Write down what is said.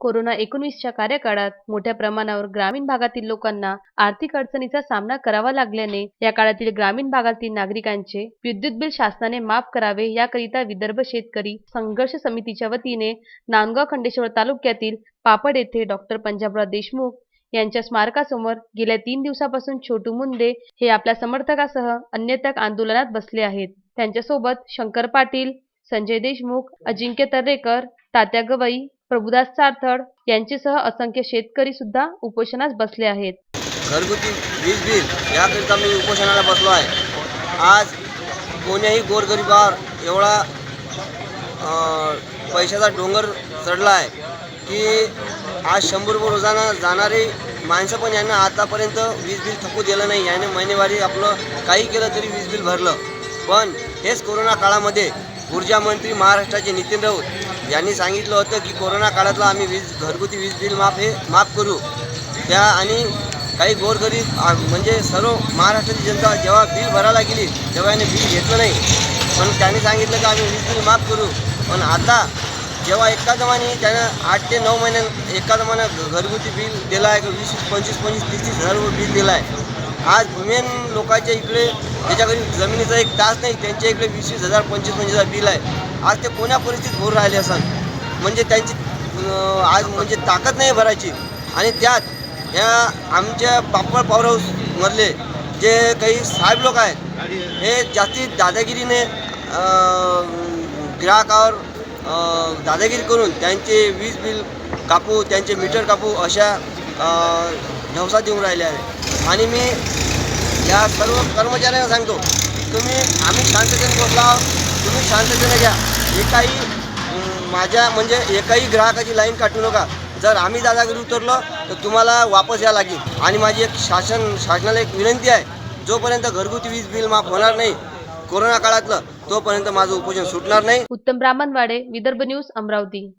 Corona एकोणीसच्या कार्यकाळात मोठ्या प्रमाणावर ग्रामीण भागातील लोकांना आर्थिक अडचणीचा सामना करावा लागल्याने या काळातील ग्रामीण भागातील नागरिकांचे विद्युत बिल शासनाने माफ करावे याकरिता विदर्भ शेतकरी संघर्ष समितीच्या वतीने नांदगाव खंडेश्वर तालुक्यातील पापड येथे डॉक्टर पंजाबराव देशमुख यांच्या स्मारकासमोर गेल्या तीन दिवसापासून छोटू मुंदे हे आपल्या समर्थकासह अन्यतक आंदोलनात बसले आहेत. त्यांच्यासोबत शंकर पाटील संजय देशमुख अजिंक्य तर्रेकर तात्या गवई प्रभुदास चारथड यांच्यासह असंख्य शेतकरी सुद्धा उपोषणास बसले आहेत. घरगुती वीज बिल याकरिता मी उपोषणाला बसलो आहे. आज कोण्याही गोरगरिबावर एवढा पैशाचा डोंगर चढला आहे की आज शंभर रुपये रोजानं जाणारी माणसं पण यांना आतापर्यंत वीज बिल थकू दिलं नाही. याने महिनेवारी आपलं काही केलं तरी वीज बिल भरलं. पण हेच कोरोना काळामध्ये ऊर्जा मंत्री महाराष्ट्राचे नितीन राऊत यांनी सांगितलं होतं की कोरोना काळातलं आम्ही वीज घरगुती वीज बिल माफ हे माफ करू. त्या आणि काही गोरगरीब म्हणजे सर्व महाराष्ट्राची जनता जेव्हा बिल भरायला गेली तेव्हा याने बिल घेतलं नाही. पण त्यांनी सांगितलं की आम्ही वीज बिल माफ करू. पण आता जेव्हा एका जमाने त्यानं आठ ते नऊ महिन्यात एका जमाने घरगुती बिल दिलं आहे वीस पंचवीस पंचवीस तीस तीस हजार रुपये बिल दिलं आहे आज भूमिहीन लोकांच्या इकडे त्याच्याकडे जमिनीचा एक तास नाही त्यांच्या इकडे वीस वीस हजार पंचवीस पंचवीस हजार बिल आहे. आज ते कोण्या परिस्थितीत भरून राहिले असाल? म्हणजे त्यांची आज म्हणजे ताकद नाही भरायची. आणि त्यात या आमच्या पापड पॉवर हाऊसमधले जे काही साहेब लोक आहेत हे जास्ती दादागिरीने ग्राहकावर दादागिरी करून त्यांचे वीज बिल कापू त्यांचे मीटर कापू अशा ढवसा देऊन राहिले आहे आणि मी या सर्व कर्मचाऱ्यांना सांगतो तुम्ही आम्ही शांततेने बसला आहोत, तुम्ही शांततेने घ्या. एकाही माझ्या म्हणजे एकाही ग्राहकाची लाईन काटू नका. जर आम्ही दादागिरी उतरलो तर तुम्हाला वापस या लागेल. आणि माझी एक शासन शासनाला एक विनंती आहे जोपर्यंत घरगुती वीज बिल माफ होणार नाही कोरोना काळातलं तोपर्यंत माझं उपोषण सुटणार नाही. उत्तम ब्राह्मणवाडे विदर्भ न्यूज अमरावती.